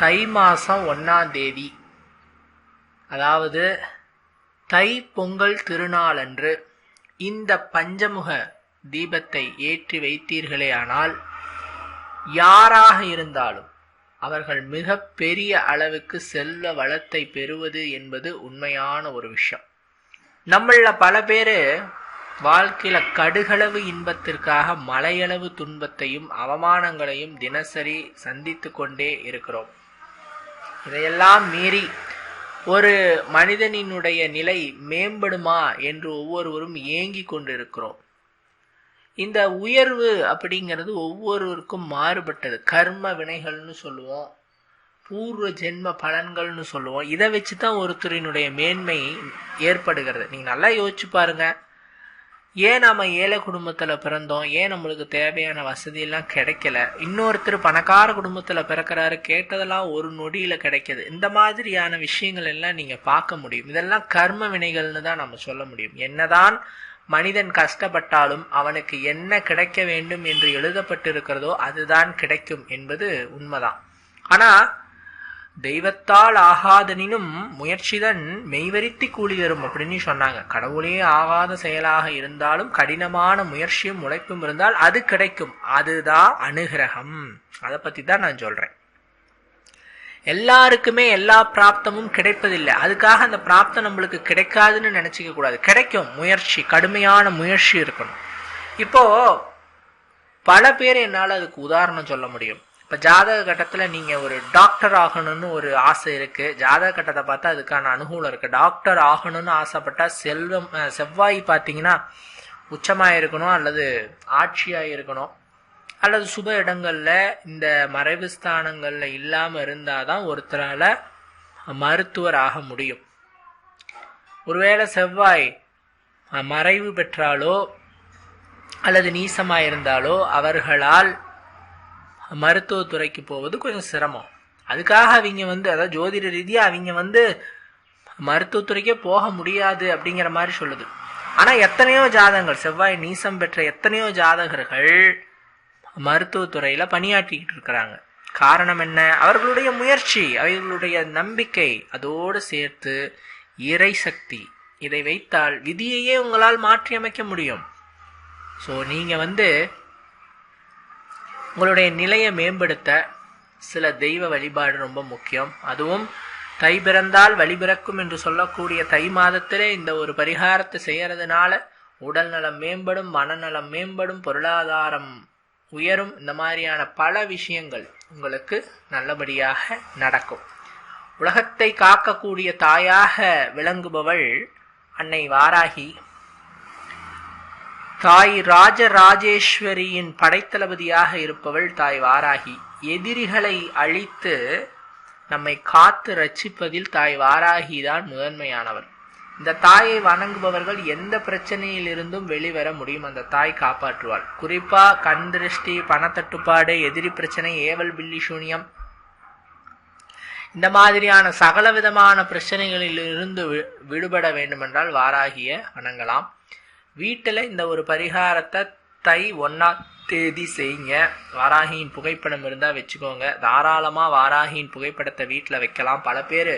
தை மாதம் ஒன்றாம் தேதி. அதாவது தை பொங்கல் திருநாளன்று இந்த பஞ்சமுக தீபத்தை ஏற்றி வைத்தீர்களே ஆனால் யாராக இருந்தாலும் அவர்கள் மிக பெரிய அளவுக்கு செல்வ வளத்தை பெறுவது என்பது உண்மையான ஒரு விஷயம். நம்மள பல பேர் வாழ்க்கையில கடுகளவு இன்பத்திற்காக மலையளவு துன்பத்தையும் அவமானங்களையும் தினசரி சந்தித்து கொண்டே இருக்கிறோம். இதையெல்லாம் மீறி ஒரு மனிதனினுடைய நிலை மேம்படுமா என்று ஒவ்வொருவரும் ஏங்கி கொண்டிருக்கிறோம். இந்த உயர்வு அப்படிங்கிறது ஒவ்வொருவருக்கும் மாறுபட்டது. கர்ம வினைகள்னு சொல்லுவோம் பூர்வ ஜென்ம பலன்கள்னு சொல்லுவோம். இதை வச்சு தான் ஒருத்தரினுடைய மேன்மை ஏற்படுகிறது. நீங்கள் நல்லா யோசிச்சு பாருங்கள் ஏன் நம்ம ஏழை குடும்பத்தில் பிறந்தோம்? ஏன் நம்மளுக்கு தேவையான வசதியெல்லாம் கிடைக்கல? இன்னொருத்தர் பணக்கார குடும்பத்தில் பிறக்கிறாரு கேட்டதெல்லாம் ஒரு நொடியில் கிடைக்கிது. இந்த மாதிரியான விஷயங்கள் எல்லாம் நீங்கள் பார்க்க முடியும். இதெல்லாம் கர்ம வினைகள்னு தான் நம்ம சொல்ல முடியும். என்னதான் மனிதன் கஷ்டப்பட்டாலும் அவனுக்கு என்ன கிடைக்க வேண்டும் என்று எழுதப்பட்டிருக்கிறதோ அதுதான் கிடைக்கும் என்பது உண்மைதான். ஆனால் தெய்வத்தால் ஆகாதனினும் முயற்சிதன் மெய்வரித்தி கூலி தரும் அப்படின்னு சொன்னாங்க. கடவுளே ஆகாத செயலாக இருந்தாலும் கடினமான முயற்சியும் உழைப்பும் இருந்தால் அது கிடைக்கும். அதுதான் அனுகிரகம். அதை பத்தி தான் நான் சொல்றேன். எல்லாருக்குமே எல்லா பிராப்தமும் கிடைப்பதில்லை. அதுக்காக அந்த பிராப்தம் நம்மளுக்கு கிடைக்காதுன்னு நினைச்சிக்க கூடாது. கிடைக்கும் முயற்சி கடுமையான முயற்சி இருக்கணும். இப்போ பல பேர் என்னால் அதுக்கு உதாரணம் சொல்ல முடியும். இப்போ ஜாதக கட்டத்தில் நீங்கள் ஒரு டாக்டர் ஆகணும்னு ஒரு ஆசை இருக்குது ஜாதக கட்டத்தை பார்த்தா அதுக்கான அனுகூலம் இருக்குது டாக்டர் ஆகணும்னு ஆசைப்பட்டா செல்வம் செவ்வாய் பார்த்தீங்கன்னா உச்சமாக இருக்கணும் அல்லது ஆட்சியாக இருக்கணும். அல்லது சுப இடங்களில் இந்த மறைவு ஸ்தானங்களில் இல்லாமல் இருந்தால் தான் ஒருத்தரால் மருத்துவர் ஆக முடியும். ஒருவேளை செவ்வாய் மறைவு பெற்றாலோ அல்லது நீசமாக இருந்தாலோ அவர்களால் மருத்துவத்துறைக்கு போவது கொஞ்சம் சிரமம். அதுக்காக அவங்க வந்து அதாவது ஜோதிட ரீதியாக அவங்க வந்து மருத்துவத்துறைக்கே போக முடியாது அப்படிங்கிற மாதிரி சொல்லுது. ஆனால் எத்தனையோ ஜாதகங்கள் செவ்வாய் நீசம் பெற்ற எத்தனையோ ஜாதகர்கள் மருத்துவத்துறையில் பணியாற்றிக்கிட்டு இருக்கிறாங்க. காரணம் என்ன? அவர்களுடைய முயற்சி அவர்களுடைய நம்பிக்கை அதோடு சேர்த்து இறை சக்தி இதை வைத்தால் விதியையே உங்களால் மாற்றி அமைக்க முடியும். ஸோ நீங்கள் வந்து உங்களுடைய நிலையை மேம்படுத்த சில தெய்வ வழிபாடு ரொம்ப முக்கியம். அதுவும் தை பிறந்தால் வழிபிறக்கும் என்று சொல்லக்கூடிய தை மாதத்திலே இந்த ஒரு பரிகாரத்தை செய்யறதுனால உடல் நலம் மேம்படும் மனநலம் மேம்படும் பொருளாதாரம் உயரும். இந்த மாதிரியான பல விஷயங்கள் உங்களுக்கு நல்லபடியாக நடக்கும். உலகத்தை காக்கக்கூடிய தாயாக விளங்குபவள் அன்னை வாராகி. தாய் ராஜராஜேஸ்வரியின் படைத்தளபதியாக இருப்பவள் தாய் வாராகி. எதிரிகளை அழித்து நம்மை காத்து ரட்சிப்பதில் தாய் வாராகி தான் முதன்மையானவர் இந்த தாயை வணங்குபவர்கள் எந்த பிரச்சனையில் இருந்தும் வெளிவர முடியும். அந்த தாய் காப்பாற்றுவாள். குறிப்பா கண் திருஷ்டி பணத்தட்டுப்பாடு எதிரி பிரச்சனை ஏவல் பில்லி சூனியம். இந்த மாதிரியான சகல விதமான பிரச்சனைகளில் இருந்து விடுபட வேண்டுமென்றால் வாராகிய வணங்கலாம். வீட்டில் இந்த ஒரு பரிகாரத்தை தை ஒன்றாம் தேதி செய்யுங்க. வாராகியின் புகைப்படம் இருந்தால் வச்சுக்கோங்க. தாராளமாக வாராகியின் புகைப்படத்தை வீட்டில் வைக்கலாம். பல பேர்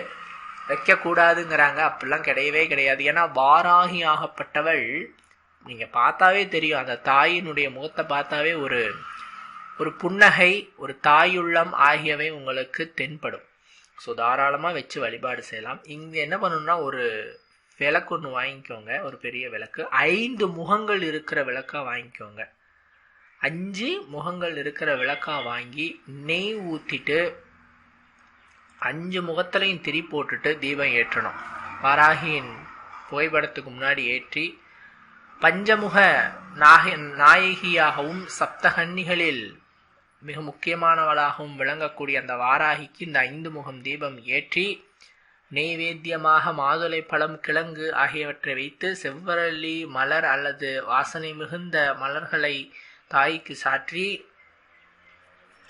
வைக்கக்கூடாதுங்கிறாங்க. அப்படிலாம் கிடையவே கிடையாது. ஏன்னா வாராகி ஆகப்பட்டவள் நீங்கள் பார்த்தாவே தெரியும். அந்த தாயினுடைய முகத்தை பார்த்தாவே ஒரு ஒரு புன்னகை ஒரு தாயுள்ளம் ஆகியவை உங்களுக்கு தென்படும். ஸோ தாராளமாக வச்சு வழிபாடு செய்யலாம். இங்கே என்ன பண்ணணும்னா ஒரு விளக்கு ஒன்று வாங்கிக்கோங்க ஒரு பெரிய விளக்கு. ஐந்து முகங்கள் இருக்கிற விளக்காக வாங்கிக்கோங்க. அஞ்சு முகங்கள் இருக்கிற விளக்காக வாங்கி நெய் ஊற்றிட்டு அஞ்சு முகத்திலையும் திரி போட்டுட்டு தீபம் ஏற்றணும். வாராகியின் புகைப்படத்துக்கு முன்னாடி ஏற்றி பஞ்சமுக நாக நாயகியாகவும் சப்தகன்னிகளில் மிக முக்கியமானவளாகவும் விளங்கக்கூடிய அந்த வாராகிக்கு இந்த ஐந்து முகம் தீபம் ஏற்றி நெய்வேத்தியமாக மாதுளை பழம் கிழங்கு ஆகியவற்றை வைத்து செவ்வரளி மலர் அல்லது வாசனை மிகுந்த மலர்களை தாய்க்கு சாற்றி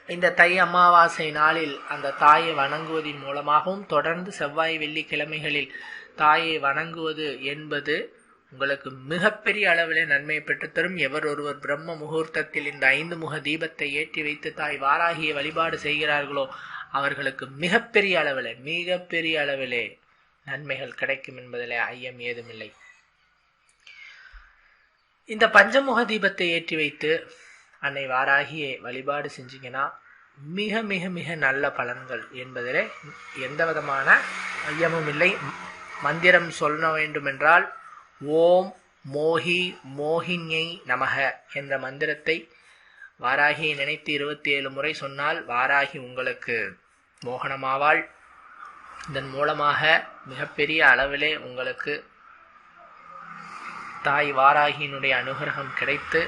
இந்த தை அமாவாசை நாளில் அந்த தாயை வணங்குவதன் மூலமாகவும் தொடர்ந்து செவ்வாய் வெள்ளிக்கிழமைகளில் தாயை வணங்குவது என்பது உங்களுக்கு மிகப்பெரிய அளவிலே நன்மையை பெற்றுத்தரும் எவர் ஒருவர் பிரம்ம முகூர்த்தத்தில் இந்த ஐந்து முக தீபத்தை ஏற்றி வைத்து தாய் வாராகிய வழிபாடு செய்கிறார்களோ அவர்களுக்கு மிகப்பெரிய அளவிலே மிகப்பெரிய அளவிலே நன்மைகள் கிடைக்கும் என்பதிலே ஐயம் ஏதுமில்லை. இந்த பஞ்சமுக தீபத்தை ஏற்றி வைத்து அன்னை வாராகியை வழிபாடு செஞ்சீங்கன்னா மிக மிக மிக நல்ல பலன்கள் என்பதிலே எந்த விதமான ஐயமும் இல்லை. மந்திரம் சொல்ல வேண்டுமென்றால் ஓம் மோகி மோகின்யை நமக என்ற மந்திரத்தை வாராகியை நினைத்து இருபத்தி ஏழு முறை சொன்னால் வாராகி உங்களுக்கு மோகனமாவாள். இதன் மூலமாக மிகப்பெரிய அளவிலே உங்களுக்கு தாய் வாராகியினுடைய அனுகிரகம் கிடைத்து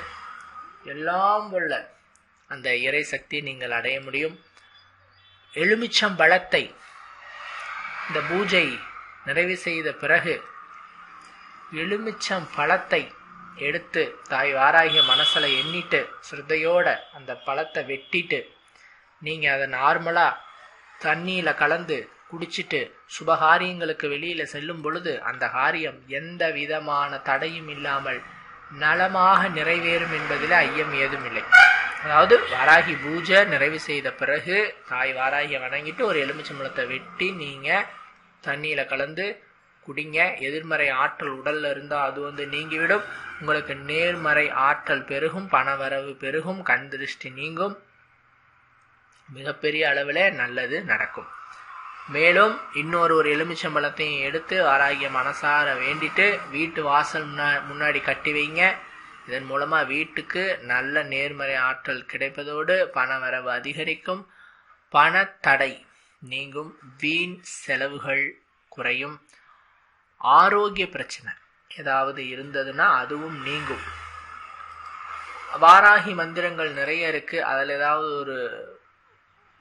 எல்லாம் உள்ள அந்த இறை சக்தியை நீங்கள் அடைய முடியும். எலுமிச்சம் பழத்தை இந்த பூஜை நிறைவு செய்த பிறகு எலுமிச்சம் பழத்தை எடுத்து தாய் வாராகிய மனசில் எண்ணிட்டு ஸ்ருத்தையோட அந்த பழத்தை வெட்டிட்டு நீங்கள் அதை நார்மலாக தண்ணியில் கலந்து குடிச்சிட்டு சுபகாரியங்களுக்கு வெளியில் செல்லும் பொழுது அந்த காரியம் எந்த விதமான தடையும் இல்லாமல் நலமாக நிறைவேறும் என்பதில் ஐயம் ஏதும் இல்லை. அதாவது வாராகி பூஜை நிறைவு செய்த பிறகு தாய் வாராகியை வணங்கிட்டு ஒரு எலுமிச்சம்பழத்தை வெட்டி நீங்கள் தண்ணியில் கலந்து குடிங்க. எதிர்மறை ஆற்றல் உடல்ல இருந்தால் அது வந்து நீங்கிவிடும். உங்களுக்கு நேர்மறை ஆற்றல் பெருகும் பணவரவு பெருகும் கண் திருஷ்டி நீங்கும். மிகப்பெரிய அளவில் நல்லது நடக்கும். மேலும் இன்னொரு ஒரு எலுமிச்சம்பழத்தையும் எடுத்து ஆராய மனசார வேண்டிட்டு வீட்டு வாசல் முன்னா முன்னாடி கட்டி வைங்க. இதன் மூலமாக வீட்டுக்கு நல்ல நேர்மறை ஆற்றல் கிடைப்பதோடு பணவரவு அதிகரிக்கும். பணத்தடை நீங்கும். வீண் செலவுகள் குறையும். ஆரோக்கிய பிரச்சனை. ஏதாவது இருந்ததுன்னா அதுவும் நீங்கும். வாராகி மந்திரங்கள் நிறைய இருக்கு. அதில் ஏதாவது ஒரு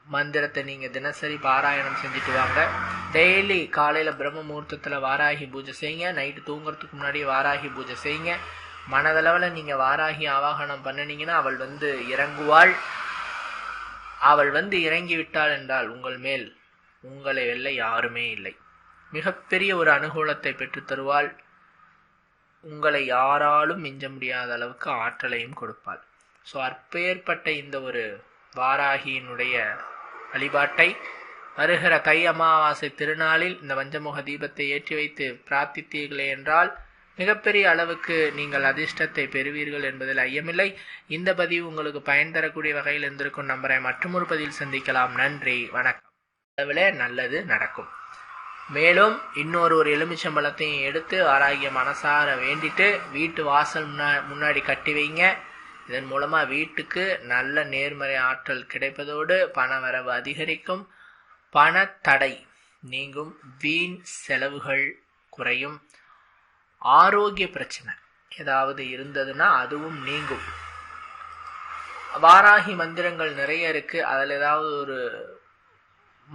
மந்திரத்தை நீங்கள் தினசரி பாராயணம் செஞ்சுட்டு வாங்க. டெய்லி காலையில் பிரம்ம முகூர்த்தத்தில் வாராகி பூஜை செய்யுங்க. நைட்டு தூங்குறதுக்கு முன்னாடி வாராகி பூஜை செய்யுங்க. மனதளவில் நீங்கள் வாராகி ஆவாகனம் பண்ணினீங்கன்னா அவள் வந்து இறங்குவாள். அவள் வந்து இறங்கி விட்டாள் என்றால் உங்கள் மேல் உங்களை வெல்ல யாருமே இல்லை. மிகப்பெரிய ஒரு அனுகூலத்தை பெற்று தருவாள். உங்களை யாராலும் மிஞ்ச முடியாத அளவுக்கு ஆற்றலையும் கொடுப்பாள். ஸோ அற்பேற்பட்ட இந்த ஒரு வாராகியினுடைய வழிபாட்டை வருகிற தை அமாவாசை திருநாளில் இந்த வஞ்சமுக தீபத்தை ஏற்றி வைத்து பிரார்த்தித்தீர்களே என்றால் மிகப்பெரிய அளவுக்கு நீங்கள் அதிர்ஷ்டத்தை பெறுவீர்கள் என்பதில் ஐயமில்லை. இந்த பதிவு உங்களுக்கு பயன் தரக்கூடிய வகையில் இருந்திருக்கும் நம்பரை மற்றொரு பதிவில் சந்திக்கலாம். நன்றி வணக்கம். அளவில் நல்லது நடக்கும். மேலும் இன்னொரு ஒரு எலுமிச்சம்பழத்தையும் எடுத்து ஆராகிய மனசார வேண்டிட்டு வீட்டு வாசல் முன்னா முன்னாடி கட்டி வைங்க. இதன் மூலமாக வீட்டுக்கு நல்ல நேர்மறை ஆற்றல் கிடைப்பதோடு பணவரவு அதிகரிக்கும். பணத்தடை நீங்கும். வீண் செலவுகள் குறையும். ஆரோக்கிய பிரச்சனை ஏதாவது இருந்ததுன்னா அதுவும் நீங்கும். வாராகி மந்திரங்கள் நிறைய இருக்கு. அதில் ஏதாவது ஒரு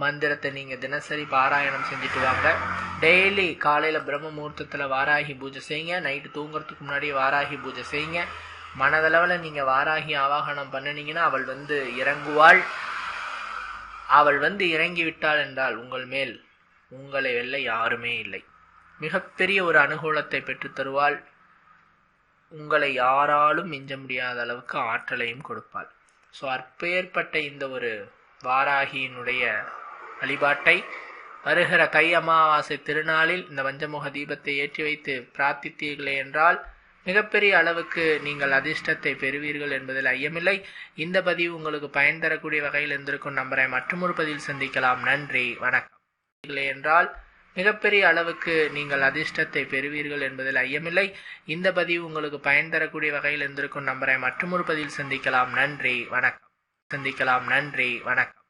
மந்திரத்தை நீங்கள் தினசரி பாராயணம் செஞ்சுட்டு வாங்க. டெய்லி காலையில் பிரம்ம முகூர்த்தத்தில் வாராகி பூஜை செய்யுங்க. நைட்டு தூங்குறதுக்கு முன்னாடி வாராகி பூஜை செய்யுங்க. மனதளவில் நீங்கள் வாராகி ஆவாகனம் பண்ணினீங்கன்னா அவள் வந்து இறங்குவாள். அவள் வந்து இறங்கி விட்டாள் என்றால் உங்கள் மேல் உங்களை வெல்ல யாருமே இல்லை. மிகப்பெரிய ஒரு அனுகூலத்தை பெற்று தருவாள். உங்களை யாராலும் மிஞ்ச முடியாத அளவுக்கு ஆற்றலையும் கொடுப்பாள். ஸோ அற்பேற்பட்ட இந்த ஒரு வாராகியினுடைய வழிபாட்டை வருகிற கை அமாவாசை திருநாளில் இந்த வஞ்சமுக தீபத்தை ஏற்றி வைத்து பிரார்த்தித்தீர்களே என்றால் மிகப்பெரிய அளவுக்கு நீங்கள் அதிர்ஷ்டத்தை பெறுவீர்கள் என்பதில் ஐயமில்லை. இந்த பதிவு உங்களுக்கு பயன் தரக்கூடிய வகையில் இருந்திருக்கும் நம்பரை மற்றொரு பதிவில் சந்திக்கலாம். நன்றி வணக்கம். என்றால் மிகப்பெரிய அளவுக்கு நீங்கள் அதிர்ஷ்டத்தை பெறுவீர்கள் என்பதில் ஐயமில்லை. இந்த பதிவு உங்களுக்கு பயன் தரக்கூடிய வகையில் இருந்திருக்கும் நம்பரை மற்றொரு பதிவில் சந்திக்கலாம். நன்றி வணக்கம். சந்திக்கலாம். நன்றி வணக்கம்.